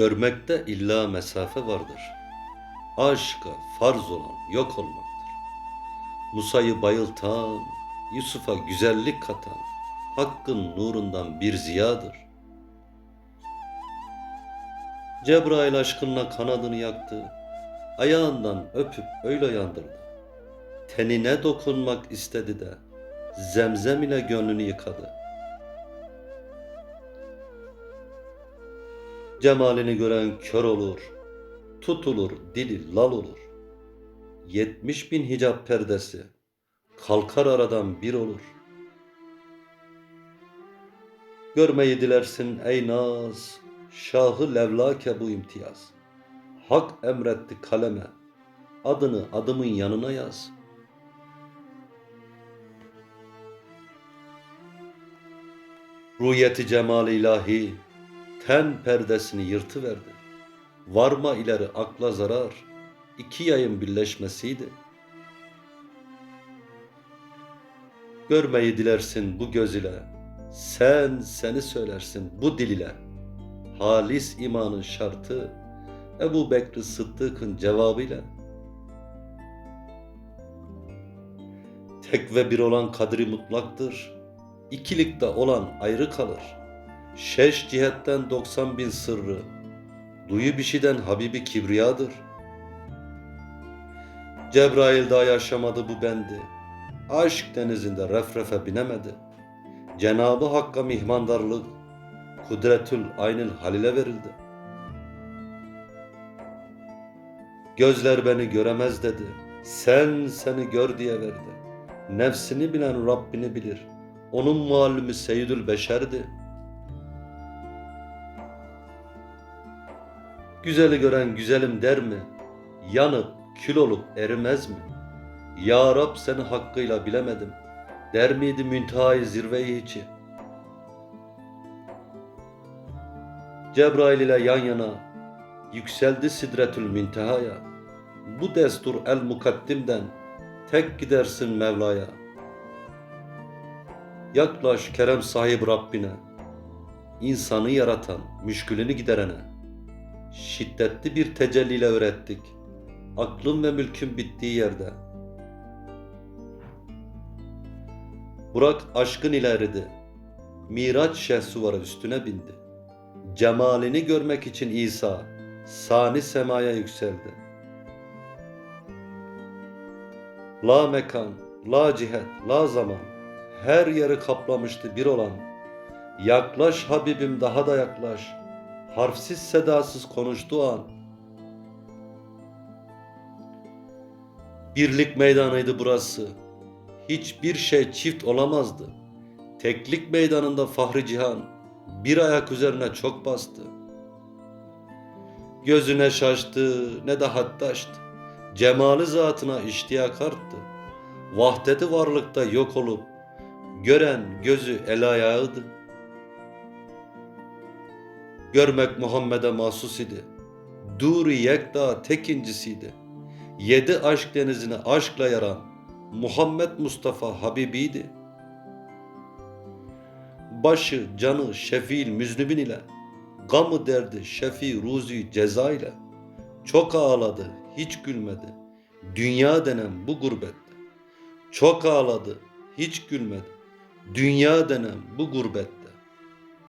Görmekte illa mesafe vardır. Aşka farz olan yok olmaktır. Musa'yı bayıltan, Yusuf'a güzellik katan, Hakkın nurundan bir ziyadır. Cebrail aşkınla kanadını yaktı, ayağından öpüp öyle yandırdı. Tenine dokunmak istedi de, zemzem ile gönlünü yıkadı. Cemalini gören kör olur, tutulur dili lal olur. Yetmiş bin hicap perdesi, kalkar aradan bir olur. Görmeyi dilersin ey naz, şahı levlake bu imtiyaz. Hak emretti kaleme, adını adımın yanına yaz. Rüyeti cemal ilahi, ten perdesini yırtıverdi. Varma ileri akla zarar, iki yayın birleşmesiydi. Görmeyi dilersin bu göz ile, sen seni söylersin bu dil ile. Halis imanın şartı, Ebu Bekri Sıddık'ın cevabıyla. Tek ve bir olan kadri mutlaktır, ikilikte olan ayrı kalır.'' Şeş cihetten doksan bin sırrı, duyu bişiden Habibi Kibriya'dır. Cebrail daha yaşamadı bu bendi, aşk denizinde refrefe binemedi. Cenabı Hakk'a mihmandarlık, kudretül aynil halile verildi. Gözler beni göremez dedi, sen seni gör diye verdi. Nefsini bilen Rabbini bilir, onun muallimi Seyyidül Beşer'di.'' Güzeli gören güzelim der mi? Yanıp kül olup erimez mi? Ya Rab seni hakkıyla bilemedim. Der miydi müntehayı zirveyi içi? Cebrail ile yan yana yükseldi sidretül müntehaya. Bu destur el mukaddimden tek gidersin Mevla'ya. Yaklaş kerem sahip Rabbine, insanı yaratan, müşkülünü giderene.'' Şiddetli bir tecelliyle öğrettik. Aklın ve mülkün bittiği yerde. Burak aşkın ileridi. Miraç şehsuvarı üstüne bindi. Cemalini görmek için İsa sani semaya yükseldi. La mekan, la cihet, la zaman her yeri kaplamıştı bir olan. Yaklaş Habibim daha da yaklaş.'' Harfsiz sedasız konuştuğu an birlik meydanıydı burası. Hiçbir şey çift olamazdı. Teklik meydanında Fahri Cihan bir ayak üzerine çok bastı. Gözüne şaştı ne de hattaştı. Cemali zatına iştiyak arttı. Vahdeti varlıkta yok olup gören gözü el ayağıydı. Görmek Muhammed'e mahsus idi. Duri yekta tekincisiydi. Yedi aşk denizine aşkla yaran Muhammed Mustafa Habibiydi. Başı, canı şefil müznibin ile, gamı derdi şefi ruzi ceza ile. Çok ağladı, hiç gülmedi. Dünya denen bu gurbette. Çok ağladı, hiç gülmedi. Dünya denen bu gurbette.